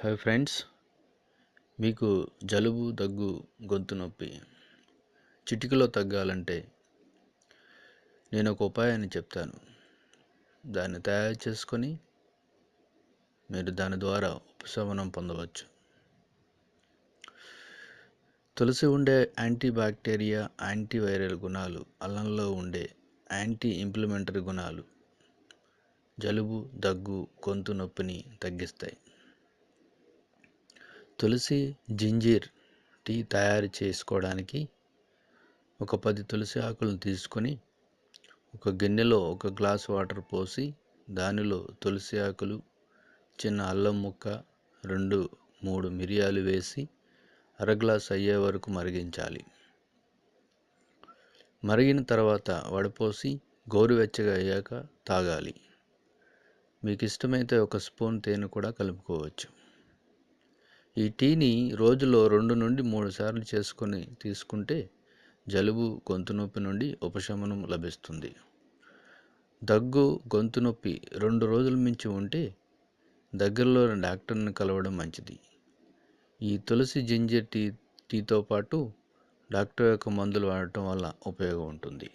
Hi friends మీకు జలుబు దగ్గు గొంతు నొప్పి చిటికలో తగ్గాలంటే నేను ఒక ఉపాయాన్ని చెప్తాను. దాన్ని తయారు చేసుకొని మీరు దాని ద్వారా ఉపశమనం పొందవచ్చు. తులసి ఉండే యాంటీ బ్యాక్టీరియా యాంటీవైరల్ గుణాలు అల్లంలో ఉండే యాంటీ ఇంప్లిమెంటరీ గుణాలు జలుబు దగ్గు గొంతు నొప్పిని తగ్గిస్తాయి. తులసి జింజీర్ టీ తయారు చేసుకోవడానికి ఒక పది తులసి ఆకులను తీసుకొని ఒక గిన్నెలో ఒక గ్లాస్ వాటర్ పోసి దానిలో తులసి ఆకులు చిన్న అల్లం ముక్క రెండు మూడు మిరియాలు వేసి అర గ్లాస్ అయ్యే వరకు మరిగించాలి. మరిగిన తర్వాత వడపోసి గోరువెచ్చగా అయ్యాక తాగాలి. మీకు ఇష్టమైతే ఒక స్పూన్ తేనె కూడా కలుపుకోవచ్చు. ఈ టీని రోజులో రెండు నుండి మూడు సార్లు చేసుకొని తీసుకుంటే జలుబు గొంతు నొప్పి నుండి ఉపశమనం లభిస్తుంది. దగ్గు గొంతు నొప్పి రెండు రోజుల మించి ఉంటే దగ్గరలోని డాక్టర్ని కలవడం మంచిది. ఈ తులసి జింజర్ టీ టీతో పాటు డాక్టర్ యొక్క మందులు వాడటం వల్ల ఉపయోగం ఉంటుంది.